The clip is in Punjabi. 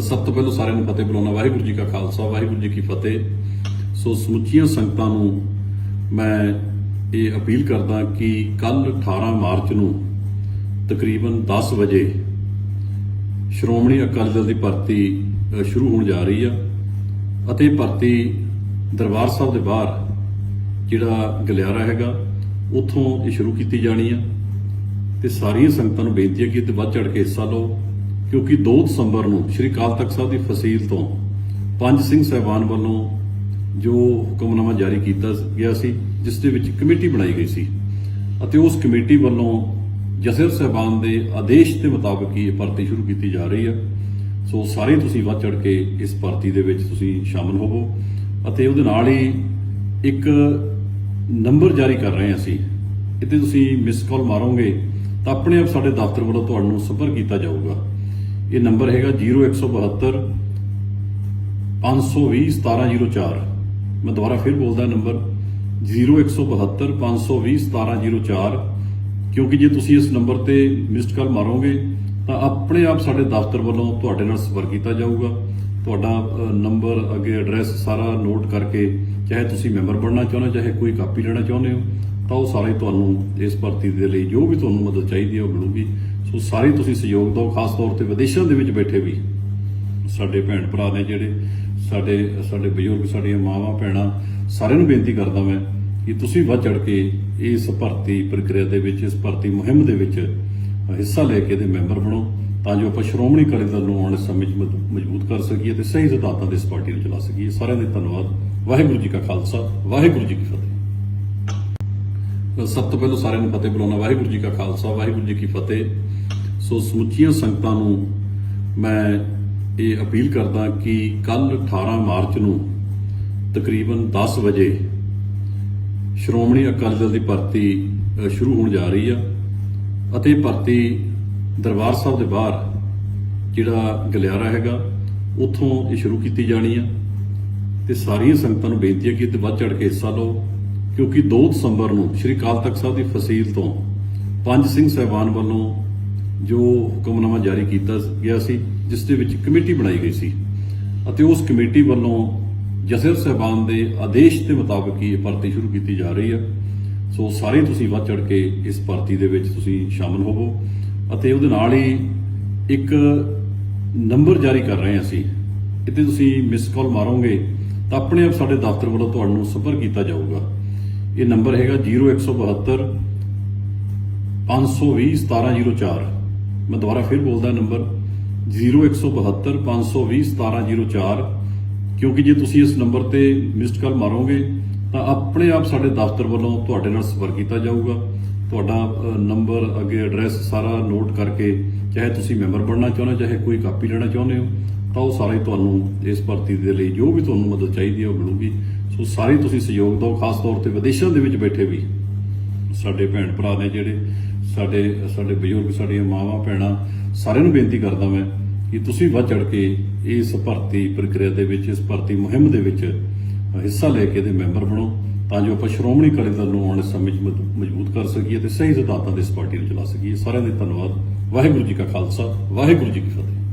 ਸਭ ਤੋਂ ਪਹਿਲਾਂ ਸਾਰਿਆਂ ਨੂੰ ਫਤਿਹ ਬੁਲਾਉਣਾ ਵਾਹਿਗੁਰੂ ਜੀ ਕਾ ਖਾਲਸਾ, ਵਾਹਿਗੁਰੂ ਜੀ ਕੀ ਫਤਿਹ। ਸੋ ਸਮੁੱਚੀਆਂ ਸੰਗਤਾਂ ਨੂੰ ਮੈਂ ਇਹ ਅਪੀਲ ਕਰਦਾ ਕਿ ਕੱਲ 18 ਮਾਰਚ ਨੂੰ ਤਕਰੀਬਨ 10 ਵਜੇ ਸ਼੍ਰੋਮਣੀ ਅਕਾਲੀ ਦਲ ਦੀ ਭਰਤੀ ਸ਼ੁਰੂ ਹੋਣ ਜਾ ਰਹੀ ਆ ਅਤੇ ਭਰਤੀ ਦਰਬਾਰ ਸਾਹਿਬ ਦੇ ਬਾਹਰ ਜਿਹੜਾ ਗਲਿਆਰਾ ਹੈਗਾ, ਉੱਥੋਂ ਇਹ ਸ਼ੁਰੂ ਕੀਤੀ ਜਾਣੀ ਆ। ਤੇ ਸਾਰੀਆਂ ਸੰਗਤਾਂ ਨੂੰ ਬੇਨਤੀ ਹੈ ਕਿ ਤੇ ਵੱਧ ਚੜ ਕੇ ਹਿੱਸਾ ਲਓ। ਕਿਉਂਕਿ 2 ਦਸੰਬਰ ਨੂੰ ਸ੍ਰੀ ਅਕਾਲ ਤਖਤ ਸਾਹਿਬ ਦੀ ਫਸੀਲ ਤੋਂ ਪੰਜ ਸਿੰਘ ਸਾਹਿਬਾਨ ਵੱਲੋਂ ਜੋ ਹੁਕਮਨਾਮਾ ਜਾਰੀ ਕੀਤਾ ਗਿਆ ਸੀ, ਜਿਸ ਦੇ ਵਿੱਚ ਕਮੇਟੀ ਬਣਾਈ ਗਈ ਸੀ। ਅਤੇ ਉਸ ਕਮੇਟੀ ਵੱਲੋਂ ਜਸਰ ਸਾਹਿਬਾਨ ਦੇ ਆਦੇਸ਼ ਦੇ ਮੁਤਾਬਕ ਹੀ ਇਹ ਭਰਤੀ ਸ਼ੁਰੂ ਕੀਤੀ ਜਾ ਰਹੀ ਹੈ ਸੋ ਸਾਰੇ ਤੁਸੀਂ ਵੱਧ ਚੜ ਕੇ ਇਸ ਭਰਤੀ ਦੇ ਵਿੱਚ ਤੁਸੀਂ ਸ਼ਾਮਲ ਹੋਵੋ। ਅਤੇ ਉਹਦੇ ਨਾਲ ਹੀ ਇੱਕ ਨੰਬਰ ਜਾਰੀ ਕਰ ਰਹੇ ਹਾਂ ਅਸੀਂ। ਇੱਥੇ ਤੁਸੀਂ ਮਿਸ ਕਾਲ ਮਾਰੋਗੇ ਤਾਂ ਆਪਣੇ ਆਪ ਸਾਡੇ ਦਫ਼ਤਰ ਵੱਲੋਂ ਤੁਹਾਨੂੰ ਸੰਪਰਕ ਕੀਤਾ ਜਾਊਗਾ। ਇਹ ਨੰਬਰ ਹੈਗਾ 0172 520 1704 ਮੈਂ ਦੁਬਾਰਾ ਫਿਰ ਬੋਲਦਾ ਨੰਬਰ 0172 520 1704 ਕਿਉਂਕਿ ਜੇ ਤੁਸੀਂ ਇਸ ਨੰਬਰ ਤੇ ਮਿਸਡ ਕਾਲ ਮਾਰੋਗੇ, ਤਾਂ ਆਪਣੇ ਆਪ ਸਾਡੇ ਦਫ਼ਤਰ ਵੱਲੋਂ ਤੁਹਾਡੇ ਨਾਲ ਸੰਪਰਕ ਕੀਤਾ ਜਾਊਗਾ। ਤੁਹਾਡਾ ਨੰਬਰ, ਅੱਗੇ ਐਡਰੈਸ ਸਾਰਾ ਨੋਟ ਕਰਕੇ, ਚਾਹੇ ਤੁਸੀਂ ਮੈਂਬਰ ਬਣਨਾ ਚਾਹੁੰਦੇ ਹੋ, ਚਾਹੇ ਕੋਈ ਕਾਪੀ ਲੈਣਾ ਚਾਹੁੰਦੇ ਹੋ, ਤਾਂ ਉਹ ਸਾਰੇ ਤੁਹਾਨੂੰ ਇਸ ਭਰਤੀ ਦੇ ਲਈ ਜੋ ਵੀ ਤੁਹਾਨੂੰ ਮਦਦ ਚਾਹੀਦੀ ਹੈ, ਉਹ ਮਿਲੂਗੀ। ਸੋ ਸਾਰੇ ਤੁਸੀਂ ਸਹਿਯੋਗ ਦਿਓ, ਖਾਸ ਤੌਰ ਤੇ ਵਿਦੇਸ਼ਾਂ ਦੇ ਵਿੱਚ ਬੈਠੇ ਵੀ। ਸਾਡੇ ਭੈਣ ਭਰਾ ਨੇ ਜਿਹੜੇ, ਸਾਡੇ ਸਾਡੇ ਬਜ਼ੁਰਗ, ਸਾਡੀਆਂ ਮਾਵਾਂ, ਭੈਣਾਂ, ਸਾਰਿਆਂ ਨੂੰ ਬੇਨਤੀ ਕਰਦਾ ਮੈਂ ਕਿ ਤੁਸੀਂ ਵੱਧ ਚੜ ਕੇ ਇਸ ਭਰਤੀ ਪ੍ਰਕਿਰਿਆ ਦੇ ਵਿੱਚ, ਇਸ ਭਰਤੀ ਮੁਹਿੰਮ ਦੇ ਵਿੱਚ ਹਿੱਸਾ ਲੈ ਕੇ ਇਹਦੇ ਮੈਂਬਰ ਬਣੋ, ਤਾਂ ਜੋ ਆਪਾਂ ਸ਼੍ਰੋਮਣੀ ਅਕਾਲੀ ਦਲ ਨੂੰ ਆਉਣ ਸਮੇਂ 'ਚ ਮਜ਼ਬੂ- ਮਜ਼ਬੂਤ ਕਰ ਸਕੀਏ ਤੇ ਸਹੀ ਸਿਧਾਂਤਾਂ ਦੇ ਇਸ ਪਾਰਟੀ ਨੂੰ ਚਲਾ ਸਕੀਏ। ਸਾਰਿਆਂ ਦਾ ਧੰਨਵਾਦ। ਵਾਹਿਗੁਰੂ ਜੀ ਕਾ ਖਾਲਸਾ, ਵਾਹਿਗੁਰੂ ਜੀ ਕੀ ਫਤਿਹ। ਸਭ ਤੋਂ ਪਹਿਲਾਂ ਸਾਰਿਆਂ ਨੂੰ ਫਤਿਹ ਬੁਲਾਉਣਾ ਵਾਹਿਗੁਰੂ ਜੀ ਕਾ ਖਾਲਸਾ, ਵਾਹਿਗੁਰੂ ਜੀ ਕੀ ਫਤਿਹ। ਸੋ ਸਮੁੱਚੀਆਂ ਸੰਗਤਾਂ ਨੂੰ ਮੈਂ ਇਹ ਅਪੀਲ ਕਰਦਾ ਕਿ ਕੱਲ 18 ਮਾਰਚ ਨੂੰ ਤਕਰੀਬਨ 10 ਵਜੇ ਸ਼੍ਰੋਮਣੀ ਅਕਾਲੀ ਦਲ ਦੀ ਭਰਤੀ ਸ਼ੁਰੂ ਹੋਣ ਜਾ ਰਹੀ ਆ ਅਤੇ ਭਰਤੀ ਦਰਬਾਰ ਸਾਹਿਬ ਦੇ ਬਾਹਰ ਜਿਹੜਾ ਗਲਿਆਰਾ ਹੈਗਾ, ਉੱਥੋਂ ਇਹ ਸ਼ੁਰੂ ਕੀਤੀ ਜਾਣੀ ਆ। ਤੇ ਸਾਰੀਆਂ ਸੰਗਤਾਂ ਨੂੰ ਬੇਨਤੀ ਹੈ ਕਿ ਤੇ ਵੱਧ ਚੜ ਕੇ ਹਿੱਸਾ ਲਓ। ਕਿਉਂਕਿ 2 ਦਸੰਬਰ ਨੂੰ ਸ੍ਰੀ ਅਕਾਲ ਤਖਤ ਸਾਹਿਬ ਦੀ ਫਸੀਲ ਤੋਂ ਪੰਜ ਸਿੰਘ ਸਾਹਿਬਾਨ ਵੱਲੋਂ ਜੋ ਹੁਕਮਨਾਮਾ ਜਾਰੀ ਕੀਤਾ ਗਿਆ ਸੀ, ਜਿਸ ਦੇ ਵਿੱਚ ਕਮੇਟੀ ਬਣਾਈ ਗਈ ਸੀ ਅਤੇ ਉਸ ਕਮੇਟੀ ਵੱਲੋਂ ਜਸਰ ਸਾਹਿਬਾਨ ਦੇ ਆਦੇਸ਼ ਦੇ ਮੁਤਾਬਕ ਹੀ ਇਹ ਭਰਤੀ ਸ਼ੁਰੂ ਕੀਤੀ ਜਾ ਰਹੀ ਹੈ। ਸੋ ਸਾਰੇ ਤੁਸੀਂ ਵੱਧ ਚੜ ਕੇ ਇਸ ਭਰਤੀ ਦੇ ਵਿੱਚ ਤੁਸੀਂ ਸ਼ਾਮਲ ਹੋਵੋ ਅਤੇ ਉਹਦੇ ਨਾਲ ਹੀ ਇੱਕ ਨੰਬਰ ਜਾਰੀ ਕਰ ਰਹੇ ਹਾਂ ਅਸੀਂ। ਇੱਥੇ ਤੁਸੀਂ ਮਿਸ ਕਾਲ ਮਾਰੋਗੇ ਤਾਂ ਆਪਣੇ ਆਪ ਸਾਡੇ ਦਫ਼ਤਰ ਵੱਲੋਂ ਤੁਹਾਨੂੰ ਸੰਪਰਕ ਕੀਤਾ ਜਾਊਗਾ। ਇਹ ਨੰਬਰ ਹੈਗਾ 0172 520 1704 ਮੈਂ ਦੁਬਾਰਾ ਫਿਰ ਬੋਲਦਾ ਨੰਬਰ 0172 520 1704 ਕਿਉਂਕਿ ਜੇ ਤੁਸੀਂ ਇਸ ਨੰਬਰ ਤੇ ਮਿਸਡ ਕਾਲ ਮਾਰੋਗੇ ਤਾਂ ਆਪਣੇ ਆਪ ਸਾਡੇ ਦਫ਼ਤਰ ਵੱਲੋਂ ਤੁਹਾਡੇ ਨਾਲ ਸੰਪਰਕ ਕੀਤਾ ਜਾਊਗਾ। ਤੁਹਾਡਾ ਨੰਬਰ, ਅੱਗੇ ਐਡਰੈਸ ਸਾਰਾ ਨੋਟ ਕਰਕੇ ਚਾਹੇ ਤੁਸੀਂ ਮੈਂਬਰ ਬਣਨਾ ਚਾਹੁੰਦੇ ਹੋ, ਚਾਹੇ ਕੋਈ ਕਾਪੀ ਲੈਣਾ ਚਾਹੁੰਦੇ ਹੋ, ਤਾਂ ਉਹ ਸਾਰੇ ਤੁਹਾਨੂੰ ਇਸ ਭਰਤੀ ਦੇ ਲਈ ਜੋ ਵੀ ਤੁਹਾਨੂੰ ਮਦਦ ਚਾਹੀਦੀ ਹੈ ਉਹ ਮਿਲੂਗੀ। ਸੋ ਸਾਰੇ ਤੁਸੀਂ ਸਹਿਯੋਗ ਦਿਓ, ਖਾਸ ਤੌਰ ਤੇ ਵਿਦੇਸ਼ਾਂ ਦੇ ਵਿੱਚ ਬੈਠੇ ਵੀ। ਸਾਡੇ ਭੈਣ ਭਰਾ ਨੇ ਜਿਹੜੇ, ਸਾਡੇ ਸਾਡੇ ਬਜ਼ੁਰਗ, ਸਾਡੀਆਂ ਮਾਵਾਂ, ਭੈਣਾਂ, ਸਾਰਿਆਂ ਨੂੰ ਬੇਨਤੀ ਕਰਦਾ ਮੈਂ ਕਿ ਤੁਸੀਂ ਵੱਧ ਚੜ ਕੇ ਇਸ ਭਰਤੀ ਪ੍ਰਕਿਰਿਆ ਦੇ ਵਿੱਚ, ਇਸ ਭਰਤੀ ਮੁਹਿੰਮ ਦੇ ਵਿੱਚ ਹਿੱਸਾ ਲੈ ਕੇ ਇਹਦੇ ਮੈਂਬਰ ਬਣੋ, ਤਾਂ ਜੋ ਆਪਾਂ ਸ਼੍ਰੋਮਣੀ ਅਕਾਲੀ ਦਲ ਨੂੰ ਆਉਣ ਵਾਲੇ ਸਮੇਂ 'ਚ ਮਜ਼ਬੂ- ਮਜ਼ਬੂਤ ਕਰ ਸਕੀਏ ਤੇ ਸਹੀ ਸਿਧਾਂਤਾਂ ਦੇ ਇਸ ਪਾਰਟੀ ਨੂੰ ਚਲਾ ਸਕੀਏ। ਸਾਰਿਆਂ ਦਾ ਧੰਨਵਾਦ। ਵਾਹਿਗੁਰੂ ਜੀ ਕਾ ਖਾਲਸਾ, ਵਾਹਿਗੁਰੂ ਜੀ ਕੀ ਫਤਿਹ।